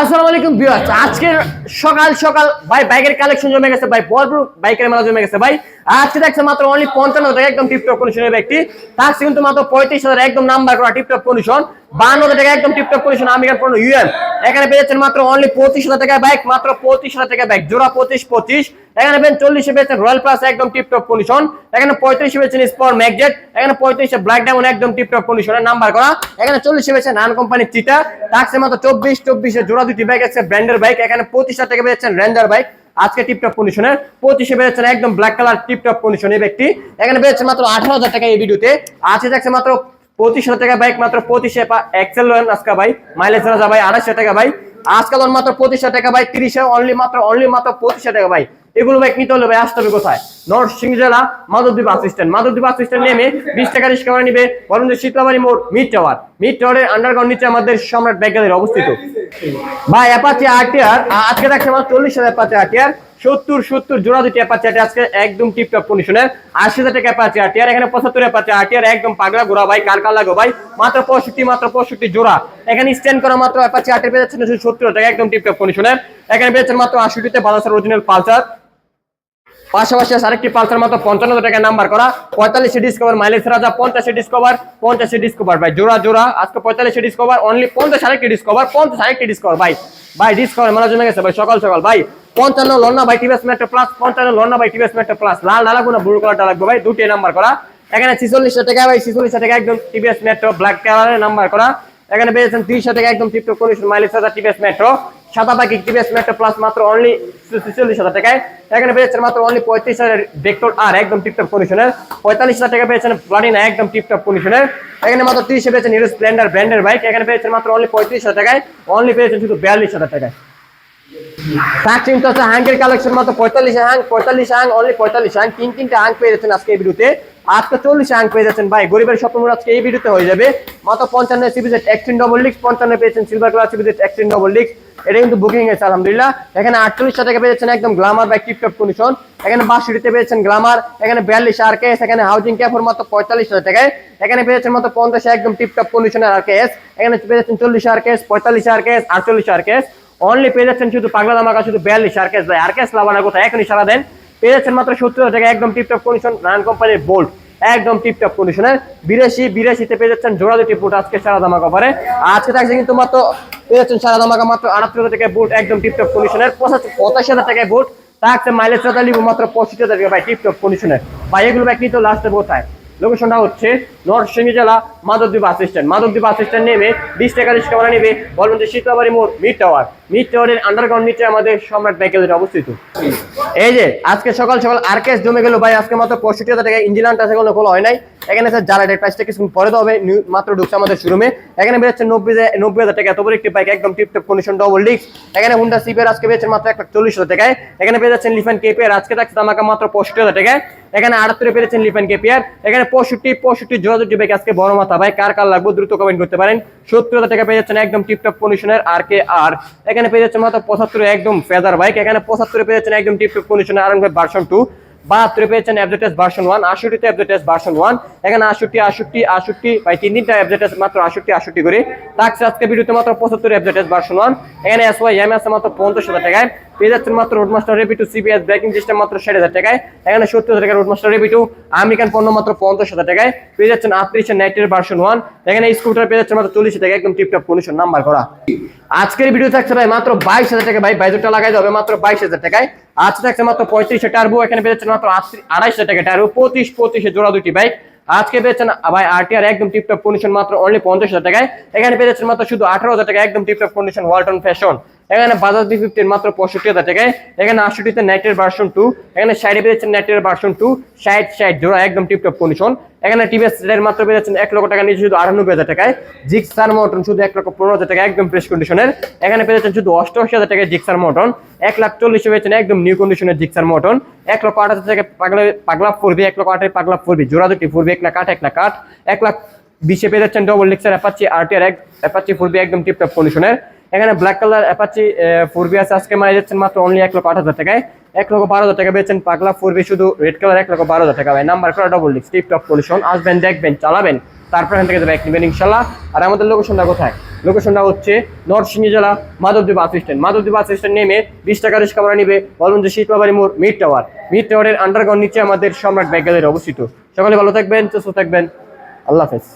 আসসালামু আলাইকুম ভিউয়ার্স। আজকের সকাল সকাল ভাই বাইকের কালেকশন জমে গেছে ভাই ভরপুর বাইকের মেলা জমে গেছে ভাই। আজকে দেখছে মাত্র অনলি পঞ্চান্ন টাকা একদম টিপটপ কন্ডিশনের ব্যক্তি। তার কিন্তু মাত্র পঁয়ত্রিশ হাজার একদম নাম্বার করা টিপটপ কন্ডিশন বান্ন হাজার টাকা একদম টিপটপ কন্ডিশন আমেরিকান পণ্য ইউএন এখানে পেয়েছেন মাত্র অনলি পঁচিশ হাজার টাকা বাইক মাত্র পঁচিশ হাজার টাকা বাইক জোড়া পঁচিশ পঁচিশ। এখানে পেয়েছেন চল্লিশে পেয়েছেন রয়্যাল প্লাস একদম টিপটপ কন্ডিশন এখানে পঁয়ত্রিশে পেয়েছেন স্পর ম্যাগজেট এখানে পঁয়ত্রিশে ব্ল্যাক ডায়মন্ড একদম টিপটপ কন্ডিশনের নাম্বার করা। এখানে চল্লিশে পেয়েছেন রান কোম্পানির চিটা থাকছে মাত্র চব্বিশ, চব্বিশে জোড়া দুটি বাইক আছে ব্র্যান্ডের বাইক এখানে পঁচিশ হাজার টাকা পেয়েছেন রেঞ্জার বাইক আজকে টিপটপ কন্ডিশনের পঁচিশে পেয়েছেন একদম ব্ল্যাক কালার টিপটপ কন্ডিশন এই ব্যক্তি। এখানে পেয়েছেন মাত্র আঠারো হাজার টাকা এই ভিডিওতে আছে দেখছে মাত্র পঁচিশ হাজার টাকা বাইক মাত্র পঁচিশে এক্সেল আজকা ভাই। মাইলেজ রাজা ভাই আড়াইশো টাকা ভাই। আজকাল মাত্র পঁচিশ টাকা ভাই, তিরিশে অনলি মাত্র অনলি মাত্র পঁচিশ টাকা ভাই। এগুলো বাইক নিতে হলে ভাই আসতে হবে কোথায়? নরসিংহ জেলা Madhabdi bus stand Madhabdi bus stand নেমে বিশ টাকা রিক্সা করে নিবে। বরং যে শীতলাবাড়ি মোড় মিড টাওয়ার মিড টাওয়ারের আন্ডারগ্রাউন্ড নিচে আমাদের সম্রাট ব্যাগ অবস্থিত। ভাই অ্যাপাচি আরটিআর আজকে দেখছে আমার চল্লিশ হাজার অ্যাপাচি আরটিআর সত্তর সত্তর জোড়া দুটি অ্যাপাচি আরটিআর আজকে একদম টিপটপ কন্ডিশনের আশি হাজার টাকা অ্যাপাচি টিয়ার এখানে পঁচাত্তর অ্যাপাচি আরটিআর একদম পাগলা ঘোরা ভাই, কার কার লাগো ভাই? মাত্র পঁয়ষট্টি মাত্র পঁয়ষট্টি জোড়া। এখানে স্ট্যান্ড করা মাত্র অ্যাপাচি আটে পেয়ে যাচ্ছেন সত্তর টাকা, একদম টিপটপ কন্ডিশনের এখানে পেয়েছেন মাত্র আশিটিতে বালাসার অরিজিনাল পালসার পাশাপাশি আছে আরেকটি পালসার মাত্র পঞ্চান্ন টাকা নাম্বার করা। পঁয়তাল্লিশে ডিসকভার মাইলেজ রাজা পঞ্চাশে ডিসকভার পঞ্চাশে ডিসকভার ভাই, জোড়া জোড়া। আজকে পঁয়তাল্লিশে ডিসকভার অনলি পঞ্চাশ আরেকটি ডিসকভার পঞ্চাশ আরেকটি ডিসকভার ভাই ভাই ডিসকভার মেলা জমে গেছে, ভাই, সকাল সকাল। ভাই, পঞ্চান্ন লন্না ভাই টিভিএস মেট্রো প্লাস পঞ্চান্ন লন্না ভাই টিভিএস মেট্রো প্লাস লাল ডালাগুনা ব্লু কালারটা লাগবে, ভাই, দুটি নাম্বার করা। এখানে ছিচল্লিশশো টাকা, ভাই, ছিচল্লিশশো টাকা একদম টিভিএস মেট্রো ব্ল্যাক কালারের নাম্বার করা। এখানে পেয়েছেন তিরিশশো টাকা একদম টিপটপ কন্ডিশন মাইলেজ হাজার টিভিএস মেট্রো সাদা পাখি টিভিএস মেট্রো প্লাস মাত্র অনলি ছেচল্লিশ হাজার টাকায়। এখানে পেয়েছেন মাত্র অনলি পঁয়ত্রিশ হাজার ভেক্টর আর একদম টিপটপ কন্ডিশনের পঁয়তাল্লিশ হাজার টাকা পেয়েছেন প্লাটিনা একদম টিপটপ কন্ডিশনের এখানে মাত্র তিরিশে পেয়েছেন হিরো স্প্লেন্ডার ব্র্যান্ডের বাইক এখানে পেয়েছেন মাত্র অনলি পঁয়ত্রিশ হাজার টাকায়। অনলি পেয়েছেন শুধু বিয়াল্লিশ হাজার টাকায়। তার চিন্তা হচ্ছে কালেকশন মাত্র পঁয়তাল্লিশ হ্যাং পঁয়তাল্লিশ হ্যাং অনলি পঁয়তাল্লিশ হ্যাং তিন তিনটা হ্যাং পেয়ে যাচ্ছেন আজকে এই ভিডিওতে আজকে চল্লিশ হ্যাং পেয়ে যাচ্ছেন। ভাই, গরিবের স্বপ্ন আজকে এই ভিডিওতে হয়ে যাবে। মাত্র পঞ্চান্ন সিবিজেট এক্সট্রিন ডবল লিক্স পঞ্চান্ন পেয়েছেন silver colour CBZ extreme double leaks এটা কিন্তু বুকিং হয়েছে আলহামদুলিল্লাহ। এখানে আটচল্লিশ টাকা পেয়েছেন একদম গ্লামার বাই টিপটপ কন্ডিশন এখানে বাষট্টিতে পেয়েছেন গ্লামার এখানে বিয়াল্লিশ আর কেস এখানে হাউজিং ক্যাফর মাত্র পঁয়তাল্লিশ হাজার টাকায়। এখানে পেয়েছেন মাত্র পঞ্চাশ একদম টিপটপ কন্ডিশনের আর কেস এখানে পেয়েছেন চল্লিশ আর কেস পঁয়তাল্লিশ আর কেস আটচল্লিশ আর কেস অনলি পেয়ে যাচ্ছেন শুধু পাগলা দামাকা শুধু বিয়াল্লিশ আর কেস ভাই আর কেস লাভানা কোথায় এখনই সারা দেন। পেয়ে যাচ্ছেন মাত্র সত্তর হাজার টাকা একদম টিপটপ কন্ডিশন রান কোম্পানির বোল্ট একদম টিপটপ কন্ডিশনের বিরাশি, বিরাশিতে পেয়ে যাচ্ছেন জোড়া দুটি বুট আজকে সারা দামা পরে আজকে থাকছে কিন্তু মাত্র, পেয়ে যাচ্ছেন সারা দামাকা মাত্র আটাত্তর হাজার টাকায় বুট একদম টিপটপ কন্ডিশনের পঁচাশি হাজার টাকায় বুট থাকছে মাইলেজ রাজা নিব মাত্র পঁচিশ হাজার টাকা, ভাই টিপটপ কন্ডিশনের ভাই, এগুলো ভাই কিন্তু লাস্টে বোথায় লোকেশনটা হচ্ছে নরসিংহী জেলা Madhabdi bus stand. Madhabdi bus stand নেমে বিশ টাকা রিক্সা ভাড়া নেবে বলবেন যে শীতলাবাড়ি মোড়, মিড টাওয়ার। মিড টাওয়ারের আন্ডারগ্রাউন্ড নিচে আমাদের সম্রাট ব্যাকেলের অবস্থিত। এই যে, আজকে সকাল সকাল আর কেস জমে গেল। ভাই, আজকে মাত্র পঁয়ষট্টি হাজার টাকা ইঞ্জিন আনটা সেগুলো খোলা হয় নাই। এখানে স্যার যারা এটার প্রাইসটা কিছু পরে হবে। মাত্র ঢুকছে আমাদের শোরুমে এখানে বেরোচ্ছে নব্বই নব্বই হাজার টাকা। এত একটি বাইক একদম টিপটপ কন্ডিশন ডবল ডিস্ক এখানে হুন্ডা সিপের আজকে পেয়েছেন মাত্র একটা চল্লিশ হাজার টাকায়। এখানে পেয়ে যাচ্ছেন লিফান কেপিয়ার আজকে থাকছে আমাকে মাত্র পঁয়ষট্টি হাজার টাকায়। এখানে আটাত্তরে পেয়েছেন লিফান কেপিয়ার এখানে পঁয়ষট্টি পঁয়ষট্টি দুটি বাইক আজকে বড় মাথা ভাই? কার কার লাগবে? দ্রুত কমেন্ট করতে পারেন। সত্তর হাজার পেয়ে যাচ্ছেন একদম টিপটপ কন্ডিশনের আর কে আর এখানে পেয়ে যাচ্ছেন মাত্র পঁচাত্তরে একদম ফেদার বাইক এখানে পঁচাত্তরে পেয়ে যাচ্ছেন একদম টিপটপ কন্ডিশনের আর ভার্সন টু বাহাত্তরে পেয়েছেন অ্যাবজেটেস ভার্সন ওয়ান আষট্টিতে অ্যাবজেটেস ভার্সন ওয়ান এখানে আষট্টি আষট্টি আষট্টি, ভাই, তিন তিনটা অ্যাবজেটেস মাত্র আষট্টি আষট্টি করে। থাকছে আজকে ভিডিওতে মাত্র পঁচাত্তর অ্যাবজেটেস ভার্সন ওয়ান এখানে এস ওয়াই এম আছে মাত্র পঞ্চাশ হাজার টাকায়। পেয়ে যাচ্ছেন মাত্র রোডমাস্টার রেপিটু সিবিএস ব্রেকিং সিস্টেম মাত্র ষাট হাজার টাকায়। এখানে সত্তর হাজার টাকা রোডমাস্টার রেপিটু আমেরিকান পণ্য মাত্র পঞ্চাশ হাজার টাকায়। পেয়ে যাচ্ছেন আটত্রিশের নাইটের ভার্সন ওয়ান এখানে স্কুটার পেয়ে যাচ্ছেন মাত্র চল্লিশ টাকা একদম টিপটপ কন্ডিশন নাম্বার করা। আজকের ভিডিও থাকছে ভাই মাত্র বাইশ হাজার টাকা ভাই বাইজোটা লাগাই যাবে মাত্র বাইশ হাজার টাকায়। আজ থাকছে মাত্র পঁয়ত্রিশে টার্বো এখানে পেয়ে যাচ্ছেন মাত্র আড়াইশ হাজার টাকা টার্বো পঁচিশ, পঁচিশে জোড়া দুটি বাইক আজকে পেয়েছেন ভাই আরটিআর একদম টিপটপ কন্ডিশন মাত্র অনলি পঞ্চাশ হাজার টাকায়। এখানে পেয়ে যাচ্ছেন মাত্র শুধু আঠারো হাজার টাকা একদম টিপটপ কন্ডিশন ওয়ালটন ফ্যাশন এখানে বাজাজ বি ফিফটির মাত্র পঁয়ষট্টি হাজার টাকায়। এখানে আটষট্টিতে নাইটের ভার্সন টু এখানে সাইডে পেয়েছেন নাইটের ভার্সন টু সাইড সাইড জোড়া, একদম টিপটপ কন্ডিশন এখানে টিভিএস এর মাত্র পেয়েছেন এক লক্ষ টাকা, নিচে শুধু আটানব্বই হাজার টাকায়। জিক্সার মটন শুধু এক লক্ষ পনেরো হাজার টাকা একদম ফ্রেশ কন্ডিশনের এখানে পেয়েছেন শুধু অষ্টআশি হাজার টাকায় জিক্সার মটন এক লাখ চল্লিশে পেয়েছেন একদম নিউ কন্ডিশনের জিক্সার মটন এক লক্ষ আট হাজার টাকা পাগলা পাগলা ফুরবি এক লক্ষ আটের পাগলা ফুরবি জোড়া দুটি ফুরবি এক লাখ এক লাখ আট। এক লাখ বিশে পেয়ে যাচ্ছেন ডবল লিক্সার অ্যাপাচি আরটিআর এক অ্যাপাচি ফুরবি একদম টিপটপ কন্ডিশনের এখানে ব্ল্যাক কালার অ্যাপাচি ফোরবি আছে। আজকে মারা যাচ্ছেন মাত্র অনলি এক লক্ষ আট হাজার টাকায়। এক লক্ষ বারো হাজার টাকা পেয়েছেন পাগলা ফোরবি শুধু রেড কালার এক লক্ষ বারো হাজার টাকা। নাম্বার করা ডবল ডিক্স টিপ টপ পলিউশন আসবেন, দেখবেন, চালাবেন। তারপর এখান থেকে বাইক নেবেন ইনশাল্লাহ। আর আমাদের লোকেশনটা কোথায়? লোকেশনটা হচ্ছে নরসিংহী জেলা, Madhabdi bus stand. Madhabdi bus stand নেমে বিশ টাকা রিক্সা ভাড়া নিবে বলবেন যে শীতবাবাড়ি মোড় মিড টাওয়ার মিড টাওয়ারের আন্ডারগ্রাউন্ড নিচে আমাদের সম্রাট ব্যাগ অবস্থিত। সকালে ভালো থাকবেন, সুস্থ থাকবেন। আল্লাহ হাফেজ।